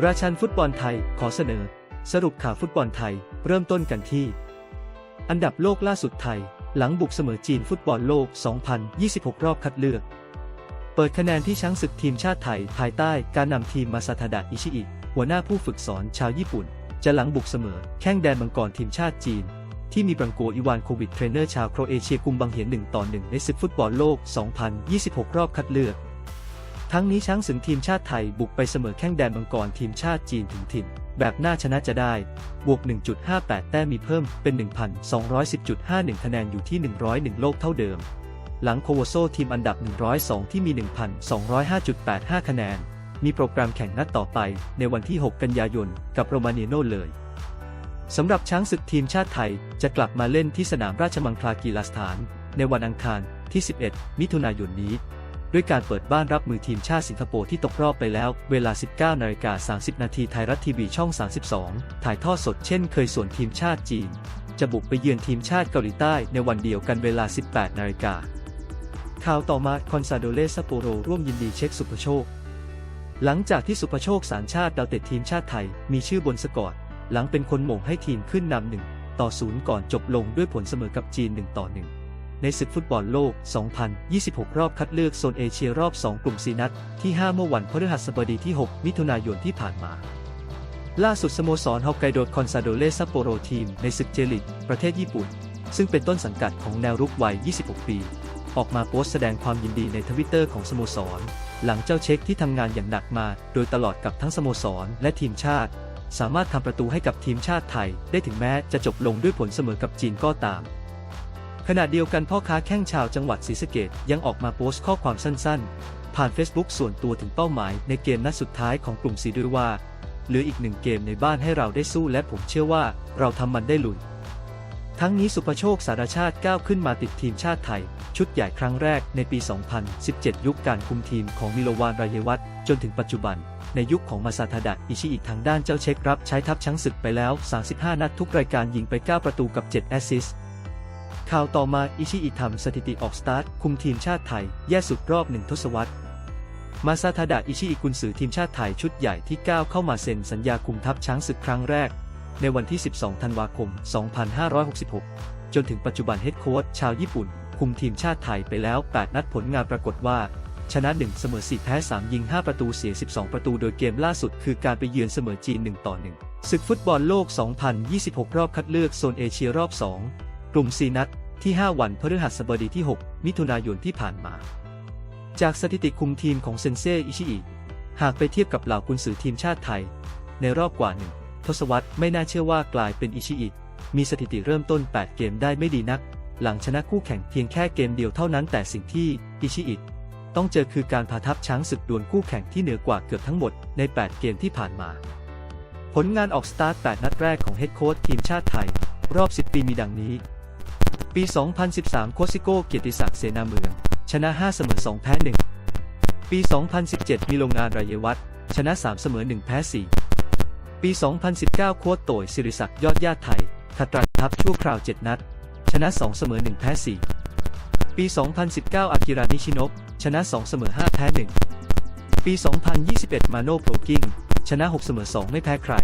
ราชันฟุตบอลไทยขอเสนอ สรุปข่าวฟุตบอลไทย เริ่มต้นกันที่ อันดับโลกล่าสุดไทย หลังบุกเสมอจีนฟุตบอลโลก 2026 รอบคัดเลือก เปิดคะแนนที่ช้างศึกทีมชาติไทย ภายใต้การนำทีมมาซาทาดะอิชิอิ หัวหน้าผู้ฝึกสอนชาวญี่ปุ่น จะหลังบุกเสมอ แข้งแดนมังกรทีมชาติจีน ที่มีบรังโกอีวานโควิดเทรนเนอร์ชาวโครเอเชียกุมบังเหียน1ต่อ1ในศึกฟุตบอลโลก 2026 รอบคัดเลือก ทั้งนี้ช้างศึกทีมชาติไทยบุกไปเสมอแข้งแดนมังกรทีมชาติจีนถึงถิ่น แบบน่าชนะจะได้ บวก 1.58 แต้มมีเพิ่มเป็น 1,210.51 คะแนนอยู่ที่ 101 โลกเท่าเดิม หลังโควโซทีมอันดับ 102 ที่มี 1,205.85 คะแนน มีโปรแกรมแข่งนัดต่อไปในวันที่ 6 กันยายน กับโรมาเนโนเลยสำหรับช้างศึกทีมชาติไทยจะกลับมาเล่นที่สนามราชมังคลากีฬาสถาน ในวันอังคารที่ 11 มิถุนายนนี้ ด้วยการเปิดบ้านรับมือทีมชาติสิงคโปร์ที่ตกรอบไปแล้ว เวลา 19นาฬิกา30 นาทีไทยรัฐทีวีช่อง 32 ถ่ายทอดสดเช่นเคยส่วนทีมชาติจีน จะบุกไปเยือนทีมชาติเกาหลีใต้ในวันเดียวกันเวลา 18นาฬิกาข่าวต่อมาคอนซาโดเลซัปโปโรร่วมยินดีเช็คสุภโชค หลังจากที่สุภโชคสารชาติดาวเตะทีมชาติไทยมีชื่อบนสกอร์หลังเป็นคนหม่งให้ทีมขึ้นนำหนึ่งต่อศูนย์ก่อนจบลงด้วยผลเสมอกับจีน1ต่อ1 ในศึกฟุตบอลโลก 2026 รอบคัดเลือกโซนเอเชียรอบ 2 กลุ่มซีนัด ที่ 5 เมื่อวันพฤหัสบดีที่ 6 มิถุนายนที่ผ่านมา ล่าสุดสโมสรฮอกไกโดคอนซาโดเลซัปโปโรทีม ในศึกเจลิกประเทศญี่ปุ่น ซึ่งเป็นต้นสังกัดของแนวรุกวัย 26 ปี ออกมาโพสต์แสดงความยินดีในทวิตเตอร์ของสโมสร หลังเจ้าเช็คที่ทำงานอย่างหนักมา โดยตลอดกับทั้งสโมสรและทีมชาติ สามารถทำประตูให้กับทีมชาติไทย ได้ถึงแม้จะจบลงด้วยผลเสมอกับจีนก็ตาม ขณะเดียวกันพ่อค้าแข้งชาวจังหวัดศรีสะเกดยังออกมาโพสต์ข้อความสั้นๆ ผ่าน Facebook ส่วนตัวถึงเป้าหมายในเกมนัดสุดท้ายของกลุ่มสีด้วยว่าเหลืออีกหนึ่งเกมในบ้านให้เราได้สู้และผมเชื่อว่าเราทำมันได้ลุยทั้งนี้สุภโชคสารชาติก้าวขึ้นมาติดทีมชาติไทย ชุดใหญ่ครั้งแรกในปี 2017 ยุคการคุมทีมของมิโลวานรายวัตจนถึงปัจจุบัน ในยุคของมาซาทาดะอิชิอิทางด้านเจ้าเช็ครับใช้ทัพช้างศึกไปแล้ว 35 นัดทุกรายการยิงไป 9 ประตูกับ 7 แอสซิสต์ ข่าวต่อมาอิชิอิทำสถิติออกสตาร์ท คุมทีมชาติไทย แย่สุดรอบหนึ่งทศวรรษ มาซาทาดะอิชิอิกุนซือทีมชาติไทยชุดใหญ่ที่ก้าวเข้ามาเซ็นสัญญาคุมทัพช้างศึกครั้งแรก ในวันที่ 12 ธันวาคม 2566 จนถึงปัจจุบันเฮดโค้ชชาวญี่ปุ่น คุมทีมชาติไทยไปแล้ว 8 นัดผลงานปรากฏว่า ชนะ 1 เสมอ 4 แพ้ 3 ยิง 5 ประตูเสีย 12 ประตูโดยเกมล่าสุดคือการไปเยือนเสมอจีน 1 ต่อ 1 ศึกฟุตบอลโลก 2026 รอบคัดเลือกโซนเอเชียรอบ 2 กลุ่ม 4 นัด ที่ 5 วันพฤหัสบดีที่ 6 มิถุนายนที่ผ่านมา จากสถิติคุมทีมของเซนเซอิชิอิหากไปเทียบกับเหล่ากุนซือทีมชาติไทย ในรอบกว่าหนึ่งทศวรรษไม่น่าเชื่อว่ากลายเป็นอิชิอิมีสถิติเริ่มต้น 8 เกมได้ไม่ดีนัก หลังชนะคู่แข่งเพียงแค่เกมเดียวเท่านั้นแต่สิ่งที่อิชิอิต้องเจอคือการพาทัพช้างศึกดวลคู่แข่งที่เหนือกว่าเกือบทั้งหมดใน 8 เกมที่ผ่านมา ผลงานออกสตาร์ท 8 นัดแรกของเฮดโค้ชทีมชาติไทย รอบ 10 ปีมีดังนี้ ปี 2013 โคชซิโก้ เกียรติศักดิ์ เสนาเมือง ชนะ 5 เสมอ 2 แพ้ 1 ปี 2017 มีโรงงานรายวัตชนะ 3 เสมอ 1 แพ้ 4 ปี 2019 โค้ชโตยศิริศักดิ์ ยอดญาติไทยขัดรันทัพชั่วคราว 7 นัด ชนะ 2 เสมอ 1 แพ้ 4 ปี 2019 อากิรานิชิโนะชนะ 2 เสมอ 5 แพ้ 1 ปี 2021 มาโนโปรกิ้ง ชนะ 6 เสมอ 2 ไม่แพ้ใคร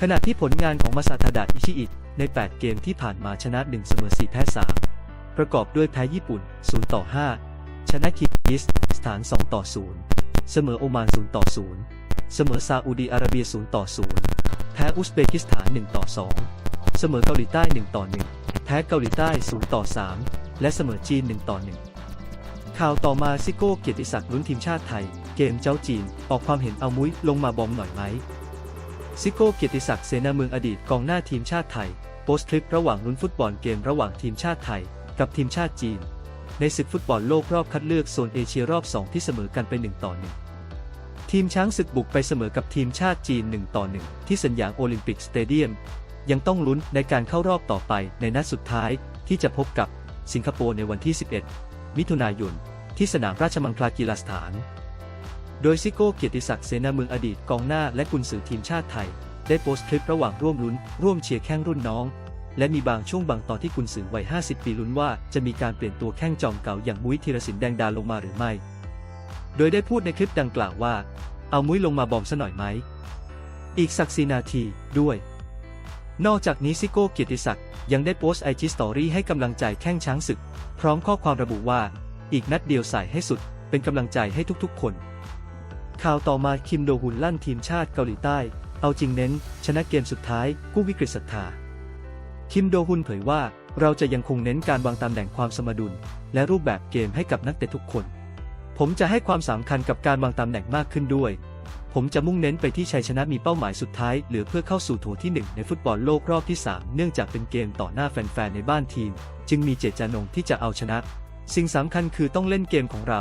ขณะที่ผลงานของมาซาทาดะอิชิอิ ใน 8 เกมที่ผ่านมาชนะ 1 เสมอ 4 แพ้ 3 ประกอบด้วยแพ้ญี่ปุ่น 0 ต่อ 5 ชนะคิร์กิสสถาน 2 ต่อ 0 เสมอโอมาน 0 ต่อ 0 เสมอซาอุดีอาระเบีย 0 ต่อ 0 แพ้อุซเบกิสถาน 1 ต่อ 2 เสมอเกาหลีใต้ 1 ต่อ 1 แพ้เกาหลีใต้ 0 ต่อ 3 และเสมอจีน 1 ต่อ 1 ข่าวต่อมาซิโก้เกียรติศักดิ์ลุ้นทีมชาติไทย เกมเจ้าจีน ออกความเห็นเอามุ้ยลงมาบอมหน่อยไหมซิโก้เกียรติศักดิ์เสนาเมืองอดีตกองหน้าทีมชาติไทย โพสต์คลิประหว่างลุ้นฟุตบอลเกมระหว่างทีมชาติไทย กับทีมชาติจีน ในศึกฟุตบอลโลกรอบคัดเลือกโซนเอเชียรอบ 2 ที่เสมอกันไป 1 ต่อ 1 ทีมช้างศึกบุกไปเสมอกับทีมชาติจีน 1 ต่อ 1 ที่สนาโอลิมปิกสเตเดียม ยังต้องลุ้นในการเข้ารอบต่อไปในนัดสุดท้ายที่จะพบกับสิงคโปร์ในวันที่ 11 มิถุนายน ที่สนามราชมังคลากีฬาสถาน โดยซิโก้เกียรติศักดิ์เสนาเมืองอดีตกองหน้าและกุนซือทีมชาติไทย ได้โพสต์คลิประหว่างร่วมลุ้น ร่วมเชียร์แข้งรุ่นน้อง และมีบางช่วงบางตอนที่กุนซือวัย 50 ปีลุ้นว่าจะมีการเปลี่ยนตัวแข้งจอมเก่าอย่างมุ้ยธีรศิลป์แดงดาลงมาหรือไม่ โดยได้พูดในคลิปดังกล่าวว่า เอามุ้ยลงมาบอมซะหน่อยไหม อีกสักสีนาทีด้วย นอกจากนี้ซิโก้เกียรติศักดิ์ยังได้โพสต์ไอจีสตอรี่ให้กำลังใจแข้งช้างศึก พร้อมข้อความระบุว่า อีกนัดเดียวใส่ให้สุด เป็นกำลังใจให้ทุกๆ คนข่าวต่อมาคิมโดฮุนลั่นทีมชาติเกาหลีใต้ เอาจริงเน้น ชนะเกมสุดท้ายกู้วิกฤตศรัทธา คิมโดฮุนเผยว่าเราจะยังคงเน้นการวางตำแหน่งความสมดุล และรูปแบบเกมให้กับนักเตะทุกคน ผมจะให้ความสำคัญกับการวางตำแหน่งมากขึ้นด้วย ผมจะมุ่งเน้นไปที่ชัยชนะมีเป้าหมายสุดท้ายเหลือเพื่อเข้าสู่โถที่ 1 ในฟุตบอลโลกรอบที่ 3 เนื่องจากเป็นเกมต่อหน้าแฟนๆในบ้านทีม จึงมีเจตจำนงที่จะเอาชนะ สิ่งสำคัญคือต้องเล่นเกมของเรา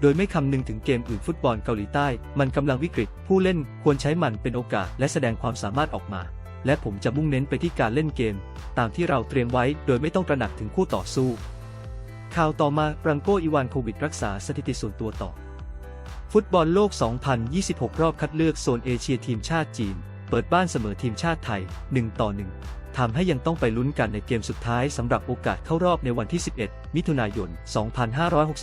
โดยไม่คำนึงถึงเกมอื่นฟุตบอลเกาหลีใต้ มันกำลังวิกฤต ผู้เล่นควรใช้มันเป็นโอกาสและแสดงความสามารถออกมา และผมจะมุ่งเน้นไปที่การเล่นเกม ตามที่เราเตรียมไว้โดยไม่ต้องตระหนักถึงคู่ต่อสู้ ข่าวต่อมารังโกอีวานโควิดรักษาสถิติส่วนตัวต่อ ฟุตบอลโลก 2026 รอบคัดเลือกโซนเอเชียทีมชาติจีน เปิดบ้านเสมอทีมชาติไทย 1 ต่อ 1 ทำให้ยังต้องไปลุ้นกันในเกมสุดท้ายสำหรับโอกาสเข้ารอบในวันที่ 11 มิถุนายน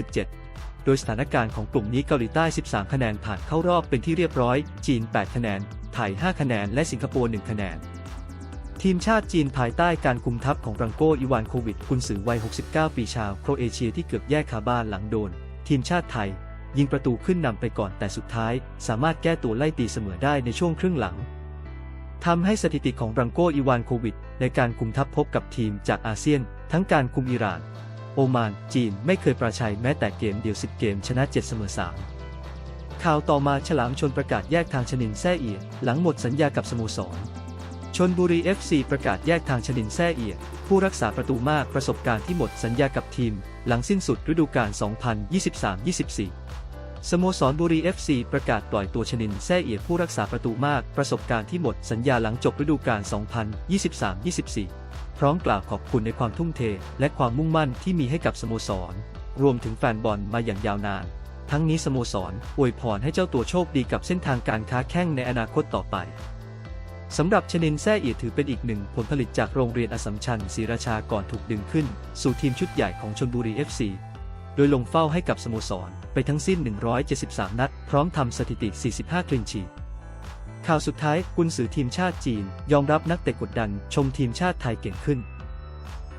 2567 โดยสถานการณ์ของกลุ่มนี้เกาหลีใต้ 13 คะแนนผ่านเข้ารอบเป็นที่เรียบร้อย จีน 8 คะแนน ไทย 5 คะแนน และสิงคโปร์ 1 คะแนน ทีมชาติจีนภายใต้การคุมทัพของรังโกอีวานโควิดกุนซือวัย 69 ปีชาวโครเอเชียที่เกือบแยกคาบ้านหลังโดน ทีมชาติไทย ยิงประตูขึ้นนำไปก่อนแต่สุดท้าย สามารถแก้ตัวไล่ตีเสมอได้ในช่วงครึ่งหลัง ทำให้สถิติของรังโกอีวานโควิด ในการคุมทัพพบกับทีมจากอาเซียน ทั้งการคุมอิหร่าน โอมาน จีนไม่เคยประชัยแม้แต่เกมเดียว 10 เกมชนะ 7 เสมอ 3 ข่าวต่อมาฉลามชนประกาศแยกทางชนินแซ่เอีย หลังหมดสัญญากับสโมสรชนบุรี FC ประกาศแยกทางชนินแซ่เอีย ผู้รักษาประตูมากประสบการณ์ที่หมดสัญญากับทีม หลังสิ้นสุดฤดูกาล 2023-24 สโมสรบุรี FC ประกาศปล่อยตัวชนินแซ่เอียผู้รักษาประตูมากประสบการณ์ที่หมดสัญญาหลังจบฤดูกาล 2023-24 พร้อมกล่าวขอบคุณในความทุ่มเท และความมุ่งมั่นที่มีให้กับสโมสร รวมถึงแฟนบอลมาอย่างยาวนาน ทั้งนี้สโมสรอวยพรให้เจ้าตัวโชคดีกับเส้นทางการค้าแข้งในอนาคตต่อไปสำหรับชนินแซ่เอียถือเป็นอีกหนึ่งผลผลิตจากโรงเรียนอสสัมชัญศรีราชาก่อนถูกดึงขึ้น สู่ทีมชุดใหญ่ของชนบุรี FC โดยลงเฝ้าให้กับสโมสร ไปทั้งสิ้น 173 นัด พร้อมทำสถิติ 45 คลินชีข่าวสุดท้ายกุนซือทีมชาติจีน ยอมรับนักเตะกดดัน ชมทีมชาติไทยเก่งขึ้น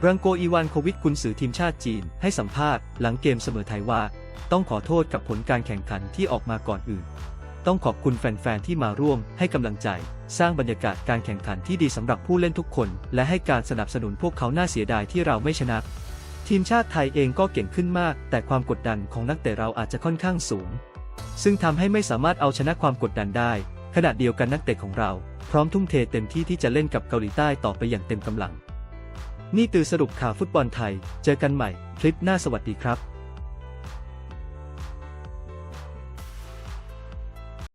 รังโกอีวานโควิดกุนซือทีมชาติจีน ให้สัมภาษณ์หลังเกมเสมอไทยว่า ต้องขอโทษกับผลการแข่งขันที่ออกมาก่อนอื่น ต้องขอบคุณแฟนๆที่มาร่วม ให้กำลังใจ สร้างบรรยากาศการแข่งขันที่ดีสำหรับผู้เล่นทุกคน และให้การสนับสนุนพวกเขาน่าเสียดายที่เราไม่ชนะ ทีมชาติไทยเองก็เก่งขึ้นมาก แต่ความกดดันของนักเตะเราอาจจะค่อนข้างสูง ซึ่งทำให้ไม่สามารถเอาชนะความกดดันได้ ขณะเดียวกันนักเตะของเรา พร้อมทุ่มเทเต็มที่ที่จะเล่นกับเกาหลีใต้ต่อไปอย่างเต็มกำลัง นี่ตือสรุปข่าวฟุตบอลไทย เจอกันใหม่ คลิปหน้าสวัสดีครับ